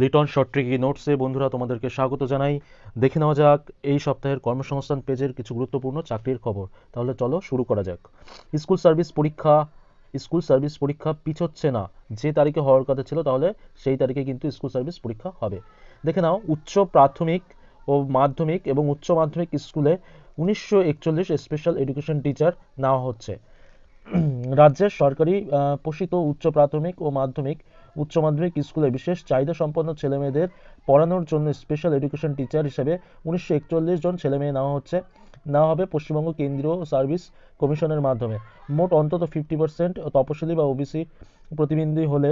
Liton short tricky নোটসে বন্ধুরা তোমাদেরকে স্বাগত জানাই। দেখে নেওয়া যাক এই সপ্তাহের কর্মসংস্থান পেজের কিছু গুরুত্বপূর্ণ চাকরির খবর। তাহলে চলো শুরু করা যাক। স্কুল সার্ভিস পরীক্ষা, স্কুল সার্ভিস পরীক্ষা পিছোচ্ছে না। যে তারিখে হওয়ার কথা ছিল তাহলে সেই তারিখে কিন্তু স্কুল সার্ভিস পরীক্ষা হবে। দেখে নাও, উচ্চ প্রাথমিক ও মাধ্যমিক এবং উচ্চ মাধ্যমিক স্কুলে উনিশশো একচল্লিশ স্পেশাল এডুকেশন টিচার নেওয়া হচ্ছে। রাজ্যের সরকারি পোষিত উচ্চ প্রাথমিক ও মাধ্যমিক, উচ্চ মাধ্যমিক স্কুলে বিশেষ চাহিদা সম্পন্ন ছেলেমেয়েদের পড়ানোর জন্য স্পেশাল এডুকেশন টিচার হিসেবে উনিশশো একচল্লিশ জন ছেলেমেয়ে নেওয়া হচ্ছে। নেওয়া হবে পশ্চিমবঙ্গ কেন্দ্রীয় সার্ভিস কমিশনের মাধ্যমে। মোট অন্তত ফিফটি পার্সেন্ট তপশিলি বা ওবিসি প্রতিবন্ধী হলে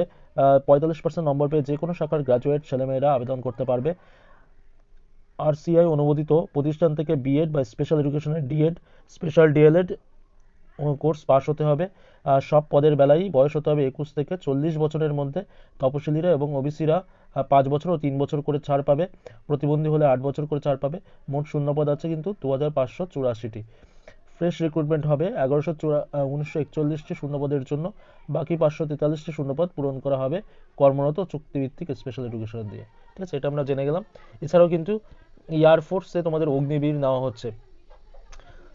পঁয়তাল্লিশ পার্সেন্ট নম্বর পেয়ে যে কোনো শাখার গ্র্যাজুয়েট ছেলেমেয়েরা আবেদন করতে পারবে। আরসিআই অনুমোদিত প্রতিষ্ঠান থেকে বিএড বা স্পেশাল এডুকেশনের DEd special DElEd course pass হতে হবে। সব পদের বেলায় বয়স হতে হবে একুশ থেকে চল্লিশ বছরের মধ্যে। তপশিলীরা এবং ওবিসিরা পাঁচ বছর ও তিন বছর করে ছাড় পাবে। প্রতিবন্ধী হলে আট বছর করে ছাড় পাবে। মোট শূন্যপদ আছে কিন্তু দু হাজার পাঁচশো চুরাশিটি। ফ্রেশ রিক্রুটমেন্ট হবে এগারোশো চুরা উনিশশো একচল্লিশটি শূন্যপদের জন্য। বাকি পাঁচশো তেতাল্লিশটি শূন্যপদ পূরণ করা হবে কর্মরত চুক্তিভিত্তিক স্পেশাল এডুকেশন দিয়ে। ঠিক আছে, এটা আমরা জেনে গেলাম। এছাড়াও কিন্তু এয়ারফোর্সে তোমাদের অগ্নিবীর নেওয়া হচ্ছে।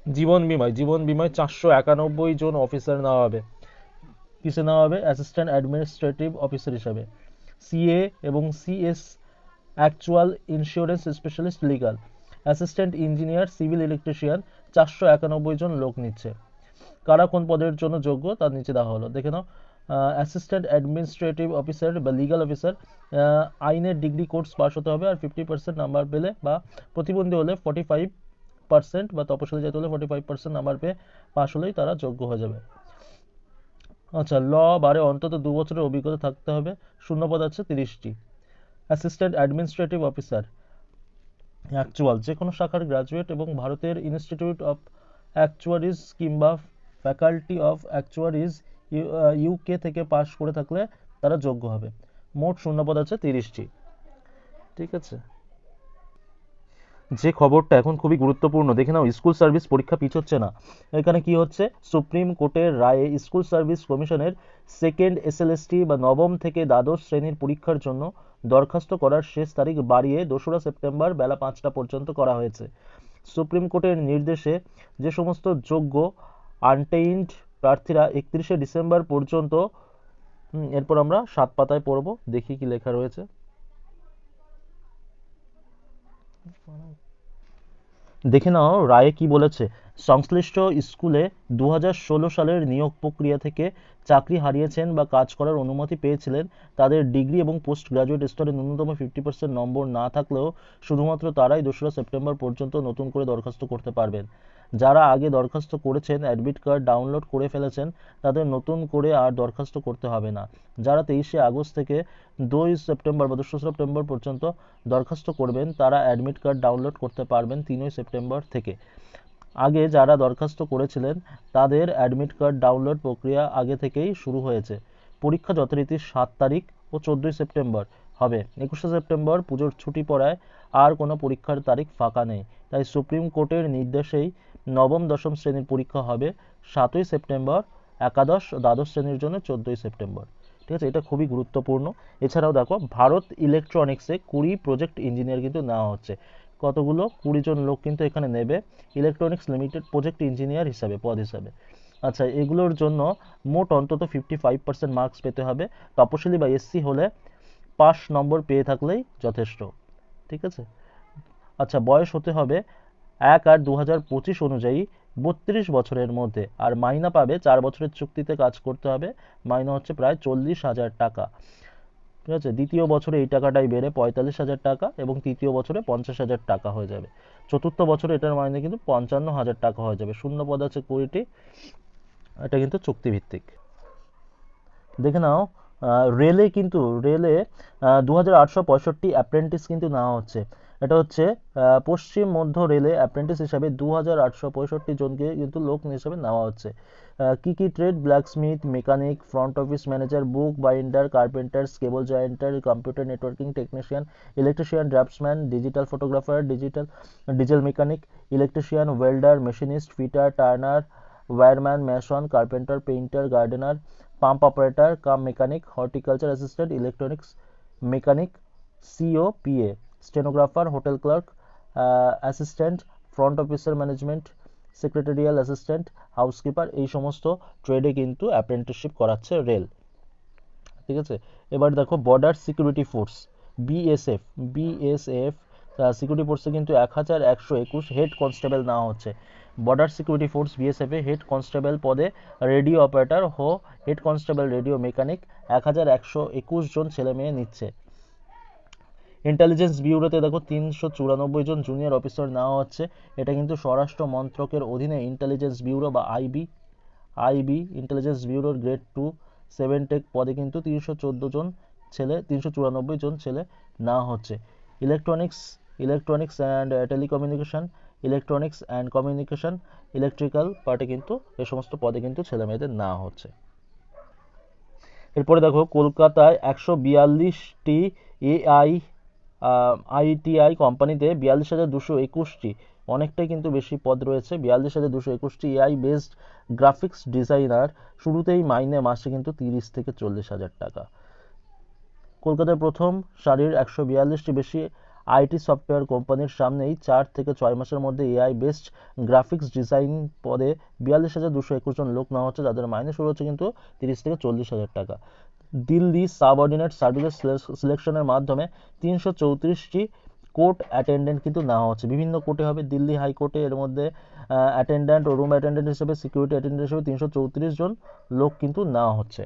জীবন বিমায় জীবন বিমায় চারশো একানব্বই জন অফিসার নেওয়া হবে। কিসে নেওয়া হবে? অ্যাসিস্ট্যান্ট অ্যাডমিনিস্ট্রেটিভ অফিসার হিসাবে। সিএ এবং CS actual insurance specialist legal assistant engineer civil electrician চারশো একানব্বই জন লোক নিচ্ছে। কারা কোন পদের জন্য যোগ্য? তার নিচে দেওয়া হলো। দেখে নাও। অ্যাসিস্ট্যান্ট অ্যাডমিনিস্ট্রেটিভ অফিসার বা লিগাল অফিসার আইনের ডিগ্রি কোর্স পাস হতে হবে আর ফিফটি পার্সেন্ট নাম্বার পেলে বা প্রতিবন্ধী হলে ফর্টি ফাইভ পার্সেন্ট বা তপশিলি জাতি হলে ফর্টি ফাইভ পার্সেন্ট নাম্বার পেয়ে পাস হলেই তারা যোগ্য হয়ে যাবে। আচ্ছা ল বারে অন্তত দু বছরের অভিজ্ঞতা থাকতে হবে। শূন্যপদ আছে তিরিশটি। অ্যাসিস্ট্যান্ট অ্যাডমিনিস্ট্রেটিভ অফিসার অ্যাকচুয়াল যে কোনো শাখার গ্রাজুয়েট এবং ভারতের ইনস্টিটিউট অফ অ্যাকচুয়ারিজ কিংবা ফ্যাকাল্টি অফ অ্যাকচুয়ারিজ ইউকে থেকে পাশ করে থাকলে তারা যোগ্য হবে। মোট শূন্যপদ আছে তিরিশটি। ঠিক আছে? যে খবরটা এখন খুবই গুরুত্বপূর্ণ, দেখে নাও, স্কুল সার্ভিস পরীক্ষা পিছোচ্ছে না। এখানে কি হচ্ছে? সুপ্রিম কোর্টের রায়ে স্কুল সার্ভিস কমিশনের সেকেন্ড এসএলএসটি বা নবম থেকে দ্বাদশ শ্রেণির পরীক্ষার জন্য দরখাস্ত করার শেষ তারিখ বাড়িয়ে দোসরা সেপ্টেম্বর বেলা পাঁচটা পর্যন্ত করা হয়েছে। সুপ্রিম কোর্টের নির্দেশে যে সমস্ত যোগ্য আনটেইনড প্রার্থীরা একত্রিশে ডিসেম্বর পর্যন্ত এরপর আমরা সাত পাতায় পড়ব, দেখি কি লেখা রয়েছে। দেখে নাও রায়ে কি বলেছে? সংশ্লিষ্ট স্কুলে দু হাজার ষোলো সালের নিয়োগ প্রক্রিয়া থেকে চাকরি হারিয়েছেন বা কাজ করার অনুমতি পেয়েছিলেন, তাদের ডিগ্রি এবং পোস্ট গ্রাজুয়েট স্তরে ন্যূনতম ফিফটি পার্সেন্ট নম্বর না থাকলেও শুধুমাত্র তারাই দোসরা সেপ্টেম্বর পর্যন্ত নতুন করে দরখাস্ত করতে পারবেন। যারা আগে দরখাস্ত করেছেন, অ্যাডমিট কার্ড ডাউনলোড করে ফেলেছেন, তাদের নতুন করে আর দরখাস্ত করতে হবে না। যারা তেইশে আগস্ট থেকে দুই সেপ্টেম্বর বা দোসরা সেপ্টেম্বর পর্যন্ত দরখাস্ত করবেন, তারা অ্যাডমিট কার্ড ডাউনলোড করতে পারবেন তিনই সেপ্টেম্বর থেকে। আগে যারা দরখাস্ত করেছিলেন, তাদের অ্যাডমিট কার্ড ডাউনলোড প্রক্রিয়া আগে থেকেই শুরু হয়েছে। পরীক্ষা যথারীতি সাত তারিখ ও চোদ্দোই সেপ্টেম্বর হবে। একুশে সেপ্টেম্বর পুজোর ছুটি পড়ায় আর কোনো পরীক্ষার তারিখ ফাঁকা নেই। তাই সুপ্রিম কোর্টের নির্দেশেই নবম দশম শ্রেণির পরীক্ষা হবে সাতই সেপ্টেম্বর, একাদশ দ্বাদশ শ্রেণির জন্য চোদ্দোই সেপ্টেম্বর। ঠিক আছে, এটা খুবই গুরুত্বপূর্ণ। এছাড়াও দেখো, ভারত ইলেকট্রনিক্সে কুড়ি প্রজেক্ট ইঞ্জিনিয়ার কিন্তু নেওয়া হচ্ছে। কতগুলো? কুড়ি জন লোক কিন্তু এখানে নেবে। ইলেকট্রনিক্স লিমিটেড প্রজেক্ট ইঞ্জিনিয়ার হিসাবে, পদ হিসাবে। আচ্ছা এগুলোর জন্য মোট অন্তত ফিফটি ফাইভ মার্কস পেতে হবে। তপশিলি বা এসসি হলে পাস নম্বর পেয়ে থাকলেই যথেষ্ট। ঠিক আছে? আচ্ছা বয়স হতে হবে এক আট দু অনুযায়ী বত্রিশ বছরের মধ্যে। আর মাইনা পাবে চার বছরের চুক্তিতে কাজ করতে হবে। মাইনা হচ্ছে প্রায় চল্লিশ হাজার টাকা। ঠিক আছে? দ্বিতীয় বছরে এই টাকাটাই বেড়ে পঁয়তাল্লিশ হাজার টাকা এবং তৃতীয় বছরে পঞ্চাশ হাজার টাকা হয়ে যাবে। চতুর্থ বছরে এটার মাইনে কিন্তু পঞ্চান্ন হাজার টাকা হয়ে যাবে। শূন্য পদ আছে কুড়িটি, এটা কিন্তু চুক্তিভিত্তিক। দেখে নাও রেলে কিন্তু, রেলে দু হাজার আটশো পঁয়ষট্টি অ্যাপ্রেন্টিস কিন্তু নেওয়া হচ্ছে। এটা হচ্ছে পশ্চিম মধ্য রেলে অ্যাপ্রেন্টিস হিসাবে দু হাজার আটশো পঁয়ষট্টি জনকে কিন্তু লোক হিসাবে নেওয়া হচ্ছে। কি কি trade blacksmith mechanic front office manager book binder carpenter cable jointer computer networking technician electrician draftsman digital photographer digital diesel mechanic electrician welder machinist fitter turner wireman mason carpenter painter gardener pump operator cum mechanic horticulture assistant electronics mechanic CO PA stenographer hotel clerk assistant front officer management secretarial assistant housekeeper এই সমস্ত ট্রেডে কিন্তু apprenticeship করাচ্ছে rail ঠিক আছে? এবার দেখো border security force BSF BSF security ফোর্সে কিন্তু এক হাজার একশো একুশ হেড কনস্টেবল নেওয়া হচ্ছে। Border security force BSF head constable পদে রেডিও অপারেটর হো হেড কনস্টেবল রেডিও মেকানিক এক হাজার একশো একুশ জন ছেলে মেয়ে নিচ্ছে। ইন্টেলিজেন্স ব্যুরোতে দেখো তিনশো চুরানব্বই জন জুনিয়র অফিসার নেওয়া হচ্ছে। এটা কিন্তু স্বরাষ্ট্র মন্ত্রকের অধীনে ইন্টেলিজেন্স ব্যুরো বা আইবি আইবি ইন্টেলিজেন্স ব্যুরোর গ্রেড টু সেভেন টেক পদে কিন্তু তিনশো চোদ্দ জন ছেলে, তিনশো চুরানব্বই জন ছেলে নেওয়া হচ্ছে। Electronics electronics and telecommunication electronics and communication electrical পার্টে কিন্তু এ সমস্ত পদে কিন্তু ছেলে মেয়েদের নেওয়া হচ্ছে। এরপরে দেখো কলকাতায় একশো বিয়াল্লিশটি এআই আইটিআই কোম্পানিতে বিয়াল্লিশ হাজার দুশো একুশটি, অনেকটাই কিন্তু বেশি পদ রয়েছে। বিয়াল্লিশ হাজার দুশো একুশটি এআই বেসড গ্রাফিক্স ডিজাইনার, শুরুতেই মাইনে মাসে কিন্তু তিরিশ থেকে চল্লিশ হাজার টাকা। কলকাতার প্রথম সারির একশো বিয়াল্লিশটি বেশি আইটি সফটওয়্যার কোম্পানির সামনেই চার থেকে ছয় মাসের মধ্যে এআই বেসড গ্রাফিক্স ডিজাইন পদে বিয়াল্লিশ হাজার দুশো একুশ জন লোক নেওয়া হচ্ছে, যাদের মাইনে শুরু হচ্ছে কিন্তু তিরিশ থেকে চল্লিশ হাজার টাকা। দিল্লি সাবঅর্ডিনেট সার্ভিসেস সিলেকশনের মাধ্যমে তিনশো চৌত্রিশটি কোর্ট অ্যাটেন্ডেন্ট কিন্তু নেওয়া হচ্ছে। বিভিন্ন কোর্টে হবে দিল্লি হাইকোর্টে, এর মধ্যে অ্যাটেন্ডেন্ট ও রুম অ্যাটেন্ডেন্ট হিসেবে, সিকিউরিটি অ্যাটেন্ডেন্ট হিসেবে তিনশো চৌত্রিশ জন লোক কিন্তু নেওয়া হচ্ছে।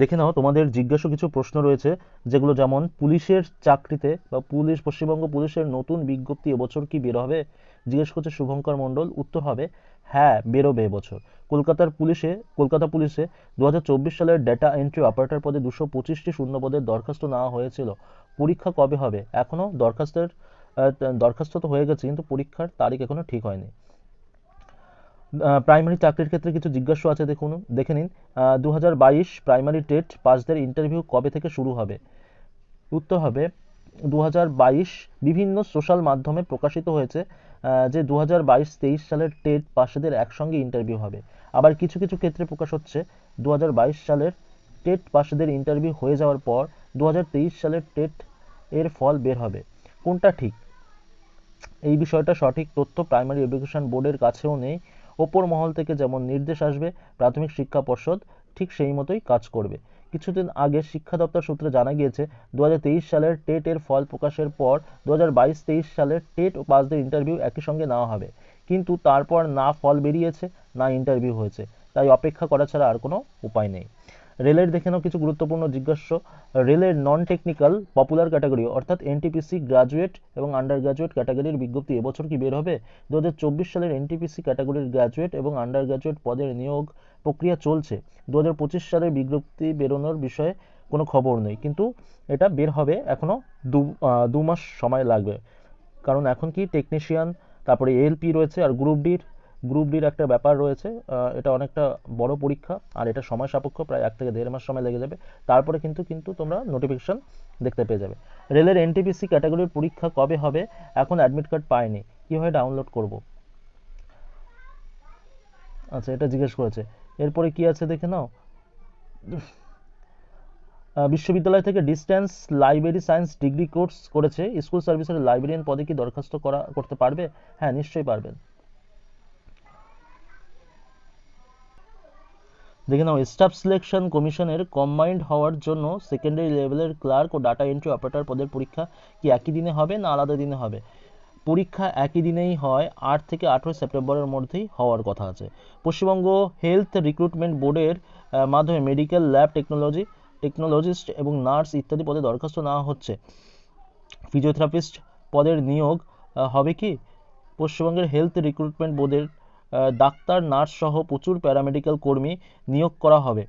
দেখে নাও, তোমাদের জিজ্ঞাসা কিছু প্রশ্ন রয়েছে, যেগুলো যেমন, পুলিশের চাকরিতে বা পুলিশ, পশ্চিমবঙ্গ পুলিশের নতুন বিজ্ঞপ্তি এবছর কি বের হবে? জিজ্ঞেস করছে শুভঙ্কর মণ্ডল, উত্তর হবে হ্যাঁ বেরোবে এবছর। কলকাতার পুলিশে, কলকাতা পুলিশে দু হাজার চব্বিশ সালের ডেটা এন্ট্রি অপারেটর পদে দুশো পঁচিশটি শূন্য পদের দরখাস্ত নেওয়া হয়েছিল। পরীক্ষা কবে হবে? এখনও দরখাস্তের দরখাস্ত তো হয়ে গেছে, কিন্তু পরীক্ষার তারিখ এখনও ঠিক হয়নি। প্রাইমারি চাকরির ক্ষেত্রে কিছু জিজ্ঞাসা আছে, দেখুন, দেখে নিন। দু হাজার বাইশ প্রাইমারি টেট পাসদের ইন্টারভিউ কবে থেকে শুরু হবে? উত্তর হবে দু হাজার বাইশ বিভিন্ন সোশ্যাল মাধ্যমে প্রকাশিত হয়েছে যে দু হাজার সালের টেট পাশেদের একসঙ্গে ইন্টারভিউ হবে। আবার কিছু কিছু ক্ষেত্রে প্রকাশ হচ্ছে দু হাজার বাইশ সালের টেট পাশেদের ইন্টারভিউ হয়ে যাওয়ার পর দু হাজার তেইশ সালের টেট এর ফল বের হবে। কোনটা ঠিক? এই বিষয়টা সঠিক তথ্য প্রাইমারি এডুকেশন বোর্ডের কাছেও নেই। ওপর মহল থেকে যেমন নির্দেশ আসবে, প্রাথমিক শিক্ষা পর্ষদ ঠিক সেই মতোই কাজ করবে। কিছুদিন আগে শিক্ষা দপ্তর সূত্রে জানা গিয়েছে দু হাজার তেইশ সালের টেটের ফল প্রকাশের পর দু হাজার সালের টেট ও পাসদের ইন্টারভিউ একই সঙ্গে নেওয়া হবে। কিন্তু তারপর না ফল বেরিয়েছে, না ইন্টারভিউ হয়েছে। তাই অপেক্ষা করা ছাড়া আর কোনো উপায় নেই। রেলের দেখে নাও কিছু গুরুত্বপূর্ণ জিজ্ঞাস্য। রেলের নন টেকনিক্যাল পপুলার ক্যাটাগরি অর্থাৎ এনটিপিসি গ্রাজুয়েট এবং আন্ডার গ্রাজুয়েট ক্যাটাগরির বিজ্ঞপ্তি এবছর কি বের হবে? দু হাজার চব্বিশ সালের এনটিপিসি ক্যাটাগরির গ্রাজুয়েট এবং আন্ডার গ্রাজুয়েট পদের নিয়োগ প্রক্রিয়া চলছে। দু হাজার পঁচিশ সালের বিজ্ঞপ্তি বেরোনোর বিষয়ে কোনো খবর নেই, কিন্তু এটা বের হবে এখনও দু দু মাস সময় লাগবে। কারণ এখন কি টেকনিশিয়ান তারপরে এলপি রয়েছে আর গ্রুপ ডির গ্রুপ ডির একটা ব্যাপার রয়েছে এটা অনেকটা বড় পরীক্ষা, আর এটা সময় সাপেক্ষ, প্রায় এক থেকে দেড় মাস সময় লেগে যাবে। তারপরে কিন্তু কিন্তু তোমরা নোটিফিকেশন দেখতে পেয়ে যাবে। রেলের এনটিপিসি ক্যাটাগরির পরীক্ষা কবে হবে, এখন অ্যাডমিট কার্ড পাইনি, কীভাবে ডাউনলোড করব? আচ্ছা এটা জিজ্ঞেস করেছে। এরপরে কি আছে দেখে নাও। বিশ্ববিদ্যালয় থেকে distance library science degree course করেছে। স্কুল সার্ভিসের লাইব্রেরিয়ান পদে কি দরখাস্ত করা, করতে পারবে? হ্যাঁ নিশ্চয়ই পারবেন। দেখে নাও স্টাফ সিলেকশন কমিশনের কম্বাইন্ড হওয়ার জন্য সেকেন্ডারি লেভেলের ক্লার্ক ও ডাটা এন্ট্রি অপারেটর পদের পরীক্ষা কি একই দিনে হবে না আলাদা দিনে হবে? পরীক্ষা একই দিনেই হয়, আট থেকে আঠেরোই সেপ্টেম্বরের মধ্যেই হওয়ার কথা আছে। পশ্চিমবঙ্গ হেলথ রিক্রুটমেন্ট বোর্ডের মাধ্যমে মেডিকেল ল্যাব টেকনোলজি টেকনোলজিস্ট এবং নার্স ইত্যাদি পদে দরখাস্ত নেওয়া হচ্ছে। ফিজিওথেরাপিস্ট পদের নিয়োগ হবে কি? পশ্চিমবঙ্গের হেলথ রিক্রুটমেন্ট বোর্ডের ডাক্তার, নার্স সহ প্রচুর প্যারামেডিক্যাল কর্মী নিয়োগ করা হবে।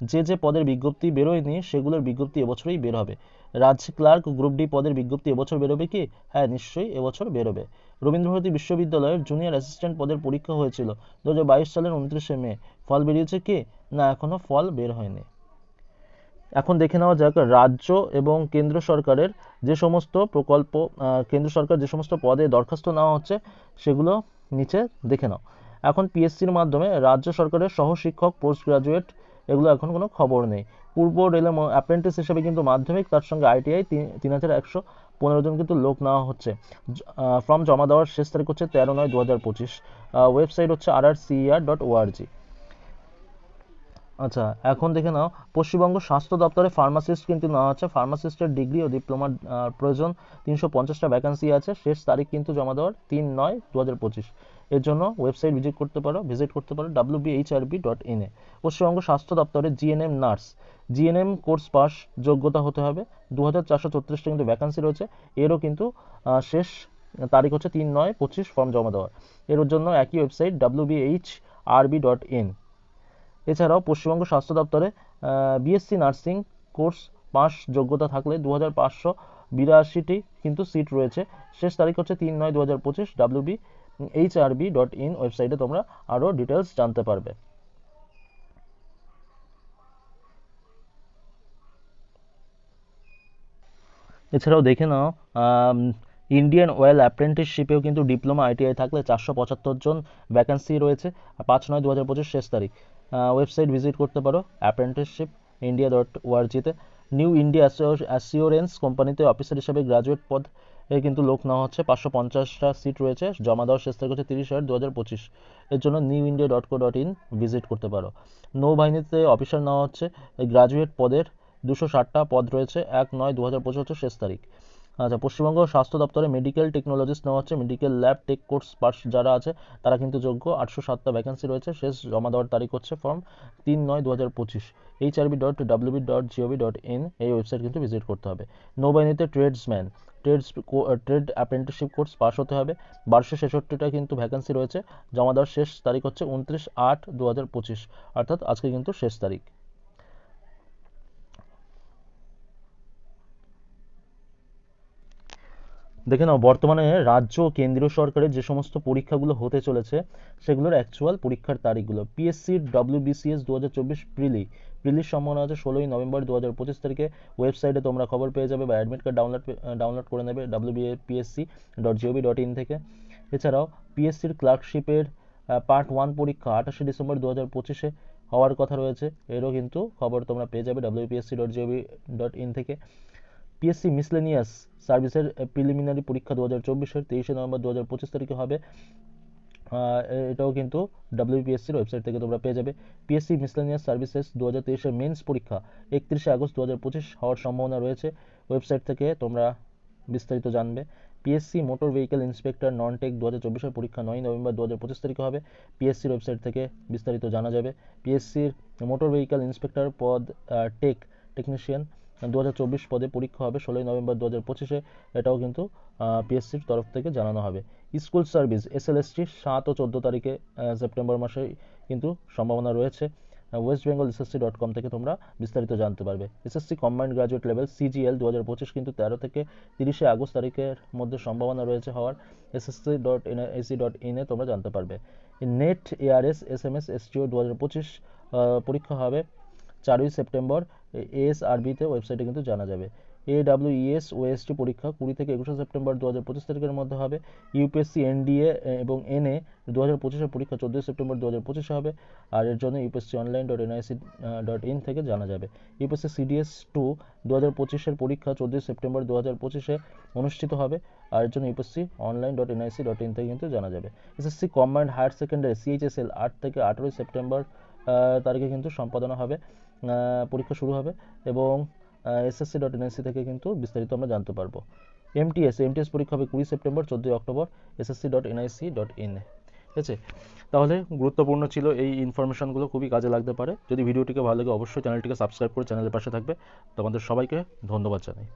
যে যে পদের বিজ্ঞপ্তি বেরোয়নি, সেগুলোর বিজ্ঞপ্তি এবছরই বের হবে। রাজ্য ক্লার্ক গ্রুপ ডি পদের বিজ্ঞপ্তি এবছর বেরোবে কি? হ্যাঁ নিশ্চয়ই এবছর বেরোবে। রবীন্দ্রভারতী বিশ্ববিদ্যালয়ের জুনিয়র অ্যাসিস্ট্যান্ট পদের পরীক্ষা হয়েছিল দু হাজার বাইশ সালের উনত্রিশে মে। ফল বেরিয়েছে কি? না এখনও ফল বের হয়নি। এখন দেখে নেওয়া যাক, রাজ্য এবং কেন্দ্র সরকারের যে সমস্ত প্রকল্প কেন্দ্র সরকার যে সমস্ত পদে দরখাস্ত নেওয়া হচ্ছে, সেগুলো নিচে দেখে নাও। এখন পিএসসির মাধ্যমে রাজ্য সরকারের সহশিক্ষক পোস্ট গ্রাজুয়েট এগুলো এখন কোনো খবর নেই। পূর্ব রেলে অ্যাপ্রেন্টিস হিসেবে কিন্তু মাধ্যমিক, তার সঙ্গে আইটিআই তিন হাজার একশো পনেরো জন কিন্তু লোক নেওয়া হচ্ছে। ফর্ম জমা দেওয়ার শেষ তারিখ হচ্ছে তেরো নয় দু হাজার পঁচিশ ওয়েবসাইট হচ্ছে আর আর সিইআর ডট ওআরজি আচ্ছা এখন দেখে নাও, পশ্চিমবঙ্গ স্বাস্থ্য দপ্তরে ফার্মাসিস্ট কিন্তু নেওয়া হচ্ছে। ফার্মাসিস্টের ডিগ্রি ও ডিপ্লোমার প্রয়োজন। তিনশো পঞ্চাশটা ভ্যাকান্সি আছে। শেষ তারিখ কিন্তু জমা দেওয়ার তিন নয় দু হাজার পঁচিশ। এর জন্য ওয়েবসাইট ভিজিট করতে পারো ভিজিট করতে পারো W BHRB dot in Paschimbanga স্বাস্থ্য দপ্তরে GNM nurse GNM course pass যোগ্যতা হতে হবে। দু হাজার চারশো ছত্রিশটা কিন্তু ভ্যাকান্সি রয়েছে। এরও কিন্তু শেষ তারিখ হচ্ছে তিন নয় পঁচিশ ফর্ম জমা দেওয়ার। এর জন্য একই website W BH RB dot in এছাড়াও পশ্চিমবঙ্গ স্বাস্থ্য দপ্তরে বিএসসি নার্সিং কোর্স পাস যোগ্যতা থাকলে দু হাজার পাঁচশো বিরাশিটি কিন্তু সিট রয়েছে। শেষ তারিখ হচ্ছে তিন নয় দু হাজার পঁচিশ এইচআরবি ডট ইন ওয়েবসাইটে তোমরা আরও ডিটেলস জানতে পারবে। এছাড়াও দেখে নাও ইন্ডিয়ান অয়েল অ্যাপ্রেন্টিসশিপেও কিন্তু ডিপ্লোমা আইটিআই থাকলে চারশো পঁচাত্তর জন ভ্যাকান্সি রয়েছে পাঁচ নয় দু হাজার পঁচিশ শেষ তারিখ। ওয়েবসাইট ভিজিট করতে পারো অ্যাপ্রেন্টিসশিপ ইন্ডিয়া ডট ওআরজিতে নিউ ইন্ডিয়া অ্যাসিওরেন্স কোম্পানিতে অফিসার হিসেবে গ্রাজুয়েট পদ। এ কিন্তু লোক নেওয়া হচ্ছে। পাঁচশো পঞ্চাশটা সিট রয়েছে। জমা দেওয়ার শেষ তারিখ হচ্ছে তিরিশ আট দু হাজার পঁচিশ। এর জন্য new India dot co dot in visit করতে পারো। নৌবাহিনীতে অফিসার নেওয়া হচ্ছে। গ্রাজুয়েট পদের দুশো ষাটটা পদ রয়েছে। এক নয় দু হাজার পঁচিশ হচ্ছে শেষ তারিখ। আচ্ছা পশ্চিমবঙ্গ স্বাস্থ্য দপ্তরে মেডিকেল টেকনোলজিস্ট নেওয়া হচ্ছে। Medical lab tech course pass যারা আছে, তারা কিন্তু যোগ্য। আটশো সাতটা ভ্যাকেন্সি রয়েছে। শেষ জমা দেওয়ার তারিখ হচ্ছে ফর্ম তিন নয় দু হাজার পঁচিশ HRB dot WB dot GOV dot in এই ওয়েবসাইট কিন্তু ভিজিট করতে হবে। নৌবাহিনীতে tradesman trades trade apprenticeship course pass হতে হবে। বারোশো ছেষট্টিটা কিন্তু ভ্যাকেন্সি রয়েছে। জমা দেওয়ার শেষ তারিখ হচ্ছে উনত্রিশ আট দু হাজার পঁচিশ। অর্থাৎ আজকে কিন্তু শেষ তারিখ। দেখে নাও, বর্তমানে রাজ্য ও কেন্দ্রীয় সরকারের যে সমস্ত পরীক্ষাগুলো হতে চলেছে, সেগুলোর অ্যাকচুয়াল পরীক্ষার তারিখগুলো পিএসসি ডব্লিউবিসিএস দু হাজার চব্বিশ প্রিলি প্রিলির সম্ভাবনা আছে ষোলোই নভেম্বর দু হাজার পঁচিশ তারিখে। ওয়েবসাইটে তোমরা খবর পেয়ে যাবে বা অ্যাডমিট কার্ড ডাউনলোড ডাউনলোড করে নেবে WBA PSC dot GOV dot in থেকে। এছাড়াও পিএসসির ক্লার্কশিপের পার্ট ওয়ান পরীক্ষা আঠাশে ডিসেম্বর দু হাজার পঁচিশে হওয়ার কথা রয়েছে। এরও কিন্তু খবর তোমরা পেয়ে যাবে WPSC dot GOV dot in থেকে। পিএসসি মিসলেনিয়াস সার্ভিসের প্রিলিমিনারি পরীক্ষা দু হাজার চব্বিশের তেইশে নভেম্বর দু হাজার পঁচিশ তারিখে হবে। এটাও কিন্তু ডাব্লিউপিএসসির ওয়েবসাইট থেকে তোমরা পেয়ে যাবে। পিএসসি মিসলেনিয়াস সার্ভিসেস দু হাজার তেইশের মেন্স পরীক্ষা একত্রিশে আগস্ট দু হাজার পঁচিশ হওয়ার সম্ভাবনা রয়েছে। ওয়েবসাইট থেকে তোমরা বিস্তারিত জানবে। PSC motor vehicle inspector non tech দু হাজার চব্বিশের পরীক্ষা নয় নভেম্বর দু হাজার পঁচিশ তারিখে হবে। পিএসসির ওয়েবসাইট থেকে বিস্তারিত জানা যাবে। পিএসসির মোটর ভেহিকেল ইন্সপেক্টর পদ টেক, টেকনিশিয়ান দু পদে পরীক্ষা হবে, ষোলোই নভেম্বর দু হাজার পঁচিশে। এটাও কিন্তু পিএসসির তরফ থেকে জানানো হবে। School service S L SLST সাত ও চোদ্দ তারিখে সেপ্টেম্বর মাসে কিন্তু সম্ভাবনা রয়েছে। West Bengal SSC dot com থেকে তোমরা বিস্তারিত জানতে পারবে। SSC combined graduate level CGL দু হাজার পঁচিশ কিন্তু তেরো থেকে তিরিশে আগস্ট তারিখের মধ্যে সম্ভাবনা রয়েছে হওয়ার। SSC dot in AC dot ইনে তোমরা জানতে পারবে। NET ARS S M S STO দু হাজার পঁচিশ পরীক্ষা হবে চারই সেপ্টেম্বর। এএসআরবিতে ওয়েবসাইটে কিন্তু জানা যাবে। এ ডাব্লিউ ইএস ওএসটি পরীক্ষা কুড়ি থেকে একুশে সেপ্টেম্বর দু হাজার পঁচিশ তারিখের মধ্যে হবে। ইউপিএসসি এনডিএ এবং এনএ দু হাজার পঁচিশের পরীক্ষা চোদ্দোই সেপ্টেম্বর দু হাজার পঁচিশে হবে। আর এর জন্য UPSC online dot NIC dot in থেকে জানা যাবে। ইউপিএসসি সিডিএস টু দু হাজার পঁচিশের পরীক্ষা চোদ্দোই সেপ্টেম্বর দু হাজার পঁচিশে অনুষ্ঠিত হবে। আর এর জন্য UPSC online dot NIC dot in থেকে কিন্তু জানা যাবে। SSC combined higher secondary CHSL আট থেকে আঠেরোই সেপ্টেম্বর তারিখে কিন্তু সম্পাদনা হবে। পরীক্ষা শুরু হবে এবং এসএসসি ডট এনএসসি থেকে কিন্তু বিস্তারিত আমরা জানতে পারব। এমটিএস এমটিএস পরীক্ষা হবে কুড়ি সেপ্টেম্বর, চোদ্দোই October SSC dot NIC dot in ঠিক আছে? তাহলে গুরুত্বপূর্ণ ছিল এই ইনফরমেশনগুলো খুবই কাজে লাগতে পারে। যদি ভিডিওটিকে ভালো লাগে, অবশ্যই চ্যানেলটিকে সাবস্ক্রাইব করে চ্যানেলের পাশে থাকবে। তোমাদের সবাইকে ধন্যবাদ জানাই।